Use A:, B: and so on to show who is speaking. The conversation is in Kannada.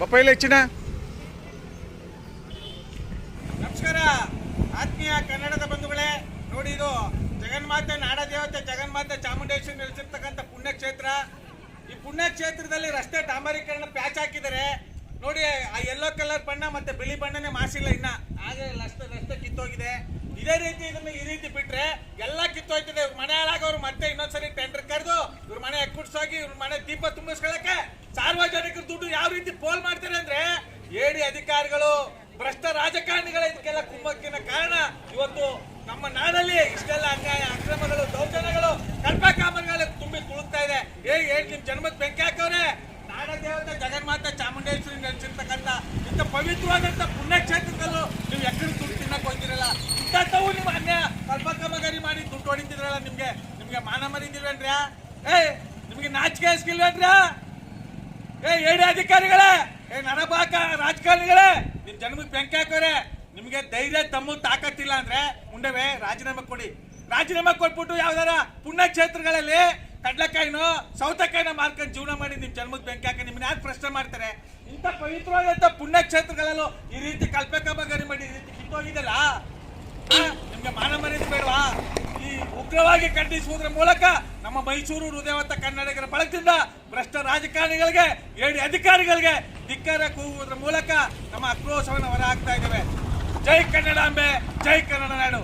A: ಬಪ್ಪ ಹೆಚ್ಚಿನ?
B: ನಮಸ್ಕಾರ. ಆತ್ಮೀಯ ಕನ್ನಡದ ಬಂಧುಗಳೇ, ನೋಡಿ ಇದು ಜಗನ್ಮಾತೆ ನಾಡದೇವತೆ, ಜಗನ್ಮಾತೆ ಚಾಮುಂಡೇಶ್ವರಿ ನೆಲೆಸಿರ್ತಕ್ಕಂಥ ಪುಣ್ಯಕ್ಷೇತ್ರ. ಈ ಪುಣ್ಯಕ್ಷೇತ್ರದಲ್ಲಿ ರಸ್ತೆ ಡಾಂಬರೀಕರಣ ಪ್ಯಾಚ್ ಹಾಕಿದ್ದಾರೆ ನೋಡಿ ಆ ಯೆಲ್ಲೋ ಕಲರ್ ಬಣ್ಣ ಮತ್ತೆ ಬಿಳಿ ಬಣ್ಣನೇ ಮಾಸಿಲ್ಲ ಇನ್ನ. ಹಾಗೆ ರಸ್ತೆ ರಸ್ತೆ ಕಿತ್ತೋಗಿದೆ. ಇದೇ ರೀತಿ ಇದನ್ನ ಈ ರೀತಿ ಬಿಟ್ರೆ ಎಲ್ಲ ಕಿತ್ತೋಯ್ತದೆ. ಇವ್ರ ಮನೆ ಅವ್ರು ಮತ್ತೆ ಇನ್ನೊಂದ್ಸರಿ ಟೆಂಡರ್ ಕರೆದು ಇವ್ರ ಮನೆ ಕುಡ್ಸೋಗಿ ಇವ್ರ ಮನೆ ದೀಪ ತುಂಬಿಸ್ಕೊಳ್ಳಕ್ಕೆ ಸಾರ್ವಜನಿಕರ ದುಡ್ಡು ಯಾವ ರೀತಿ ಪೋಲ್ ಮಾಡ್ತಾರೆ ಅಂದ್ರೆ ಏಡಿ ಅಧಿಕಾರಿಗಳು, ಭ್ರಷ್ಟ ರಾಜಕಾರಣಿಗಳ ಇದಕ್ಕೆಲ್ಲ ಕುಮ್ಮಕ್ಕಿನ ಕಾರಣ. ಇವತ್ತು ನಮ್ಮ ನಾಡಲ್ಲಿ ಇಷ್ಟೆಲ್ಲ ಅನ್ಯಾಯ, ಅಕ್ರಮಗಳು, ದೌರ್ಜನ್ಯಗಳು ಕಲ್ಪ ಕಾಮಗಾರಿ ತುಂಬಿ ತುಳುಕ್ತಾ ಇದೆ. ಏ, ಏನ್ ನಿಮ್ ಜನ್ಮದ ಬೆಂಕಿ ಹಾಕವ್ರೆ? ನಾಡದೇವತೆ ಜಗನ್ಮಾತ ಚಾಮುಂಡೇಶ್ವರಿ ನೆಲೆಸಿರ್ತಕ್ಕಂಥ ಇಂಥ ಪವಿತ್ರವಾದಂಥ ಪುಣ್ಯಕ್ಷೇತ್ರದಲ್ಲೂ ನೀವು ಎಕ್ಕಡೆ ದುಡ್ಡು ತಿನ್ನಕ್ ಹೋಗ್ತಿರಲ್ಲ. ಇಂಥವು ನಿಮ್ಮ ಅನ್ಯಾಯ ಕಲ್ಪ ಕಾಮಗಾರಿ ಮಾಡಿ ದುಡ್ಡು ಹೊಡಿತಿದ್ರಲ್ಲ ನಿಮ್ಗೆ ನಿಮ್ಗೆ ಮಾನ ಮರಿದಿಲ್ವೇನ್ರ್ಯಾ ಏ, ನಿಮ್ಗೆ ನಾಚಿಕೆ ಹಸ್ಕಿಲ್ವೇನ್ರ್ಯಾ ಏ ಏಡಿ ಅಧಿಕಾರಿಗಳೇ ಏ, ನರಬಾಕ, ರಾಜಕಾರಣಿಗಳೇ! ನಿಮ್ ಜನ್ಮಕ್ಕೆ ಬೆಂಕಿ ಹಾಕೋರೆ, ನಿಮ್ಗೆ ಧೈರ್ಯ ತಮ್ಮ ತಾಕತ್ತಿಲ್ಲ ಅಂದ್ರೆ ಮುಂಡವೇ ರಾಜೀನಾಮೆ ಕೊಡಿ. ರಾಜೀನಾಮೆ ಕೊಟ್ಬಿಟ್ಟು ಯಾವ್ದಾರ ಪುಣ್ಯಕ್ಷೇತ್ರಗಳಲ್ಲಿ ಕಡ್ಲೆಕಾಯಿನೋ, ಸೌತೆಕಾಯಿನ ಮಾರ್ಕೊಂಡು ಜೀವನ ಮಾಡಿ ನಿಮ್ ಜನ್ಮಕ್ಕೆ ಬೆಂಕಿ ಹಾಕಿ ನಿಮ್ಮನ್ನ ಯಾಕೆ ಪ್ರಶ್ನೆ ಮಾಡ್ತಾರೆ? ಇಂಥ ಪವಿತ್ರವಾದಂಥ ಪುಣ್ಯಕ್ಷೇತ್ರಗಳಲ್ಲೂ ಈ ರೀತಿ ಕಲ್ಪಕ ಬಗಾರಿ ಮಾಡಿ ಈ ರೀತಿ ಕಿತ್ತೋಗಿದೆಲ್ಲ ನಿಮ್ಗೆ ಮಾನ ಉಗ್ರವಾಗಿ ಖಂಡಿಸುವುದರ ಮೂಲಕ ನಮ್ಮ ಮೈಸೂರು ಹೃದಯವಂತ ಕನ್ನಡಿಗರ ಬಳಗದಿಂದ ಭ್ರಷ್ಟ ರಾಜಕಾರಣಿಗಳಿಗೆ, ಏಡಿ ಅಧಿಕಾರಿಗಳಿಗೆ ಧಿಕ್ಕಾರ ಕೂಗುವುದರ ಮೂಲಕ ನಮ್ಮ ಆಕ್ರೋಶವನ್ನು ಹೊರಹಾಕ್ತಾ ಇದ್ದೇವೆ. ಜೈ ಕನ್ನಡಾಂಬೆ ಜೈ ಕನ್ನಡ ನಾಡು.